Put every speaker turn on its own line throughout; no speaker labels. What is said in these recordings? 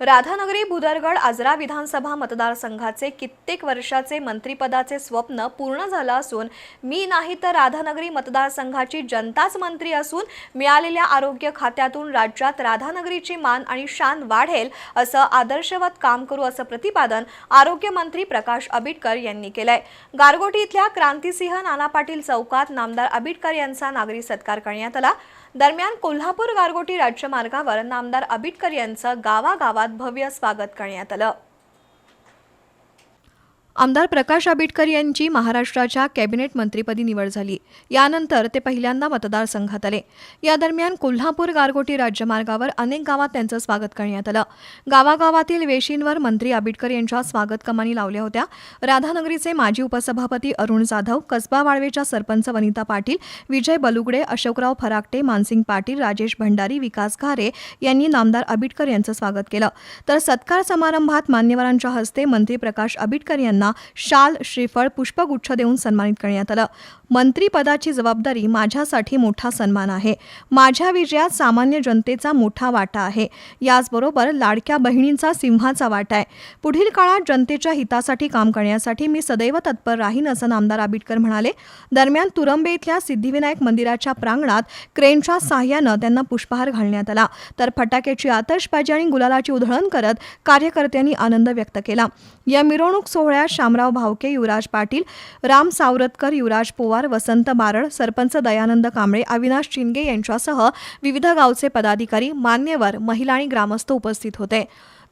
राधानगरी भुदरगड आजरा विधानसभा मतदारसंघाचे कित्येक वर्षाचे मंत्रीपदाचे स्वप्न पूर्ण झालं असून मी नाही तर राधानगरी मतदारसंघाची जनताच मंत्री असून मिळालेल्या आरोग्य खात्यातून राज्यात राधानगरीची मान आणि शान वाढेल असं आदर्शवत काम करू असं प्रतिपादन आरोग्यमंत्री प्रकाश आबिटकर यांनी केलंय. गारगोटी इथल्या क्रांतिसिंह नाना पाटील चौकात नामदार आबिटकर यांचा नागरी सत्कार करण्यात आला. दरम्यान कोल्हापूर गारगोटी राज्यमार्गावर नामदार आबिटकर यांचं गावागावात भव्य स्वागत करण्यात आलं. आमदार प्रकाश आबिटकर यांची महाराष्ट्राच्या कॅबिनेट मंत्रीपदी निवड झाली. यानंतर ते पहिल्यांदा मतदारसंघात आले. या दरम्यान कोल्हापूर गारगोटी राज्यमार्गावर अनेक गावात त्यांचं स्वागत करण्यात आलं. गावागावातील वेशींवर मंत्री आबिटकर यांच्या स्वागत कमानी लावल्या होत्या. राधानगरीचे माजी उपसभापती अरुण जाधव कसबा वाळवेच्या सरपंच वनिता पाटील विजय बलुगडे अशोकराव फराकटे मानसिंग पाटील राजेश भंडारी विकास घारे यांनी नामदार आबिटकर यांचं स्वागत केलं. तर सत्कार समारंभात मान्यवरांच्या हस्ते मंत्री प्रकाश आबिटकर यांना शाल श्रीफळ पुष्पगुच्छ देऊन सन्मानित करण्यात आलं. मंत्रीपदाची जबाबदारी माझ्यासाठी मोठा सन्मान आहे. माझ्या विजयात सामान्य जनतेचा मोठा वाटा आहे. याचबरोबर लाडक्या बहिणींचा सिंहाचा वाटा आहे. पुढील काळात जनतेच्या हितासाठी काम करण्यासाठी मी सदैव तत्पर राहीन असं नामदार आबिटकर म्हणाले. दरम्यान तुरंबे इथल्या सिद्धिविनायक मंदिराच्या प्रांगणात क्रेनच्या साह्यानं त्यांना पुष्पहार घालण्यात आला. तर फटाक्याची आतषबाजी आणि गुलालाची उधळण करत कार्यकर्त्यांनी आनंद व्यक्त केला. या मिरवणूक सोहळ्यात शामराव भावके युवराज पाटील राम सावरतकर युवराज पोवार वसंत बारड सरपंच दयानंद कांबळे अविनाश चिनगे यांच्यासह विविध गावचे पदाधिकारी मान्यवर महिला आणि ग्रामस्थ उपस्थित होते.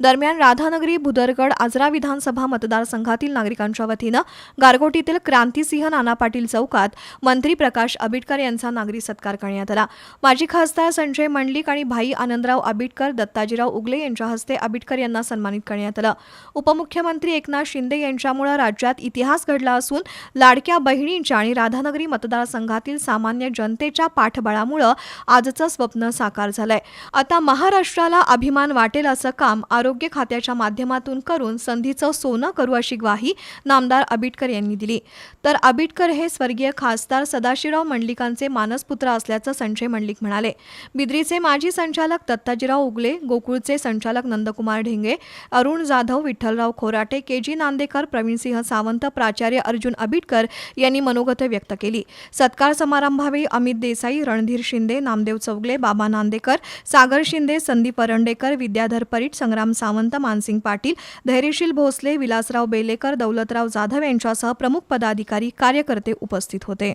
दरम्यान राधानगरी भुदरगड आजरा विधानसभा मतदारसंघातील नागरिकांच्या वतीनं गारगोटीतील क्रांतीसिंह नाना पाटील चौकात मंत्री प्रकाश आबिटकर यांचा नागरी सत्कार करण्यात आला. माजी खासदार संजय मंडलिक आणि भाई आनंदराव आबिटकर दत्ताजीराव उगले यांच्या हस्ते आबिटकर यांना सन्मानित करण्यात आलं. उपमुख्यमंत्री एकनाथ शिंदे यांच्यामुळे राज्यात इतिहास घडला असून लाडक्या बहिणींच्या आणि राधानगरी मतदारसंघातील सामान्य जनतेच्या पाठबळामुळं आजचं स्वप्न साकार झालंय. आता महाराष्ट्राला अभिमान वाटेल असं काम आरोग्य आरोग्य खात्याच्या माध्यमातून करून संधीचं सोनं करू अशी ग्वाही नामदार आबिटकर यांनी दिली. तर आबिटकर हे स्वर्गीय खासदार सदाशिवराव मंडलिकांचे मानसपुत्र असल्याचं संजय मंडलिक म्हणाले. बिद्रीचे माजी संचालक दत्ताजीराव उगले गोकुळचे संचालक नंदकुमार ढेंगे अरुण जाधव विठ्ठलराव खोराटे के जी नांदेकर प्रवीणसिंह सावंत प्राचार्य अर्जुन आबिटकर यांनी मनोगत व्यक्त केली. सत्कार समारंभावेळी अमित देसाई रणधीर शिंदे नामदेव चौगले बाबा नांदेकर सागर शिंदे संदीप परंडेकर विद्याधर परीट संग्राम सावंत मानसिंग पाटील धैर्यशील भोसले विलासराव बेलेकर दौलतराव जाधव यांच्यासह प्रमुख पदाधिकारी कार्यकर्ते उपस्थित होते.